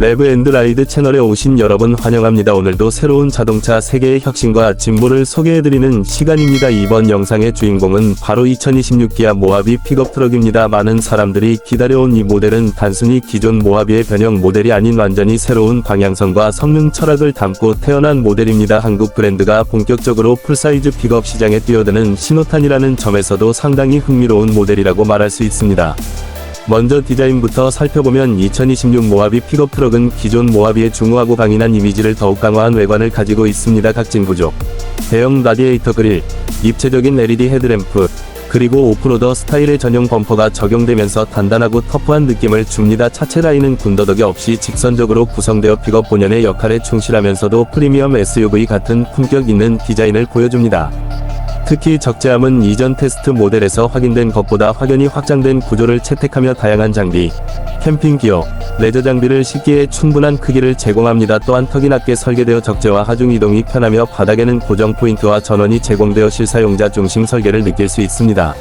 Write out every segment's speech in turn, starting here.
레브 앤드 라이드 채널에 오신 여러분 환영합니다. 오늘도 새로운 자동차 세계의 혁신과 진보를 소개해드리는 시간입니다. 이번 영상의 주인공은 바로 2026 기아 모하비 픽업 트럭입니다. 많은 사람들이 기다려온 이 모델은 단순히 기존 모하비의 변형 모델이 아닌 완전히 새로운 방향성과 성능 철학을 담고 태어난 모델입니다. 한국 브랜드가 본격적으로 풀사이즈 픽업 시장에 뛰어드는 신호탄이라는 점에서도 상당히 흥미로운 모델이라고 말할 수 있습니다. 먼저 디자인부터 살펴보면 2026 모하비 픽업 트럭은 기존 모하비의 중후하고 강인한 이미지를 더욱 강화한 외관을 가지고 있습니다. 각진 구조, 대형 라디에이터 그릴, 입체적인 LED 헤드램프, 그리고 오프로더 스타일의 전용 범퍼가 적용되면서 단단하고 터프한 느낌을 줍니다. 차체 라인은 군더더기 없이 직선적으로 구성되어 픽업 본연의 역할에 충실하면서도 프리미엄 SUV 같은 품격 있는 디자인을 보여줍니다. 특히 적재함은 이전 테스트 모델에서 확인된 것보다 확연히 확장된 구조를 채택하며 다양한 장비, 캠핑 기어, 레저 장비를 싣기에 충분한 크기를 제공합니다. 또한 턱이 낮게 설계되어 적재와 하중 이동이 편하며 바닥에는 고정 포인트와 전원이 제공되어 실사용자 중심 설계를 느낄 수 있습니다.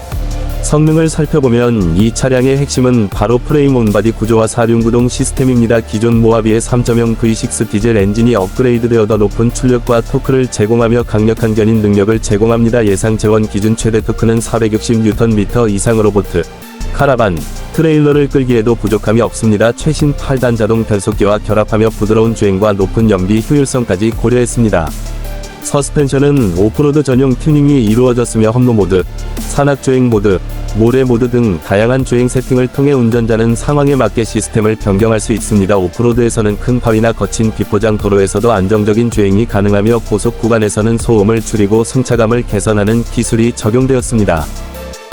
성능을 살펴보면 이 차량의 핵심은 바로 프레임 온바디 구조와 사륜구동 시스템입니다. 기존 모하비의 3.0 V6 디젤 엔진이 업그레이드되어 더 높은 출력과 토크를 제공하며 강력한 견인 능력을 제공합니다. 예상 재원 기준 최대 토크는 460Nm 이상으로 보트, 카라반, 트레일러를 끌기에도 부족함이 없습니다. 최신 8단 자동 변속기와 결합하며 부드러운 주행과 높은 연비 효율성까지 고려했습니다. 서스펜션은 오프로드 전용 튜닝이 이루어졌으며 험로 모드, 산악 주행 모드, 모래 모드 등 다양한 주행 세팅을 통해 운전자는 상황에 맞게 시스템을 변경할 수 있습니다. 오프로드에서는 큰 바위나 거친 비포장 도로에서도 안정적인 주행이 가능하며 고속 구간에서는 소음을 줄이고 승차감을 개선하는 기술이 적용되었습니다.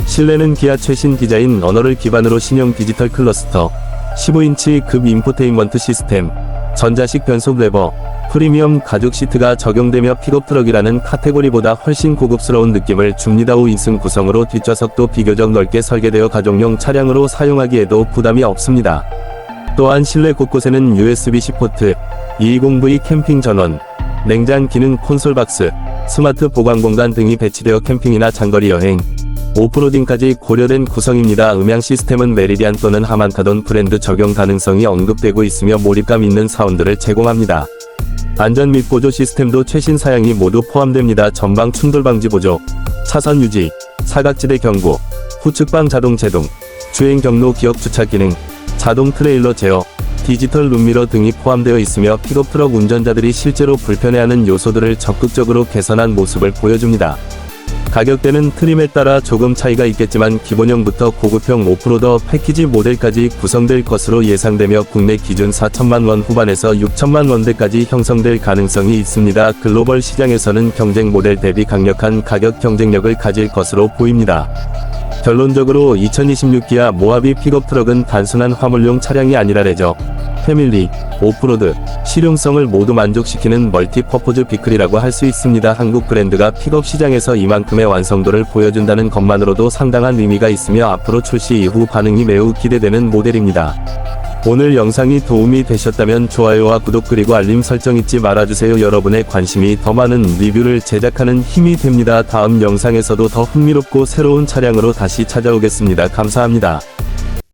실내는 기아 최신 디자인 언어를 기반으로 신형 디지털 클러스터, 15인치 급 인포테인먼트 시스템, 전자식 변속 레버, 프리미엄 가죽 시트가 적용되며 픽업 트럭이라는 카테고리보다 훨씬 고급스러운 느낌을 줍니다. 5인승 구성으로 뒷좌석도 비교적 넓게 설계되어 가족용 차량으로 사용하기에도 부담이 없습니다. 또한 실내 곳곳에는 USB-C 포트, 220V 캠핑 전원, 냉장 기능 콘솔 박스, 스마트 보관 공간 등이 배치되어 캠핑이나 장거리 여행, 오프로딩까지 고려된 구성입니다. 음향 시스템은 메리디안 또는 하만카돈 브랜드 적용 가능성이 언급되고 있으며 몰입감 있는 사운드를 제공합니다. 안전 및 보조 시스템도 최신 사양이 모두 포함됩니다. 전방 충돌 방지 보조, 차선 유지, 사각지대 경고, 후측방 자동 제동, 주행 경로 기억 주차 기능, 자동 트레일러 제어, 디지털 룸미러 등이 포함되어 있으며 픽업 트럭 운전자들이 실제로 불편해하는 요소들을 적극적으로 개선한 모습을 보여줍니다. 가격대는 트림에 따라 조금 차이가 있겠지만 기본형부터 고급형 오프로더 패키지 모델까지 구성될 것으로 예상되며 국내 기준 4천만 원 후반에서 6천만 원대까지 형성될 가능성이 있습니다. 글로벌 시장에서는 경쟁 모델 대비 강력한 가격 경쟁력을 가질 것으로 보입니다. 결론적으로 2026 기아 모하비 픽업 트럭은 단순한 화물용 차량이 아니라 레저, 패밀리, 오프로드, 실용성을 모두 만족시키는 멀티퍼포즈 비클이라고 할 수 있습니다. 한국 브랜드가 픽업 시장에서 이만큼의 완성도를 보여준다는 것만으로도 상당한 의미가 있으며 앞으로 출시 이후 반응이 매우 기대되는 모델입니다. 오늘 영상이 도움이 되셨다면 좋아요와 구독 그리고 알림 설정 잊지 말아주세요. 여러분의 관심이 더 많은 리뷰를 제작하는 힘이 됩니다. 다음 영상에서도 더 흥미롭고 새로운 차량으로 다시 찾아오겠습니다. 감사합니다.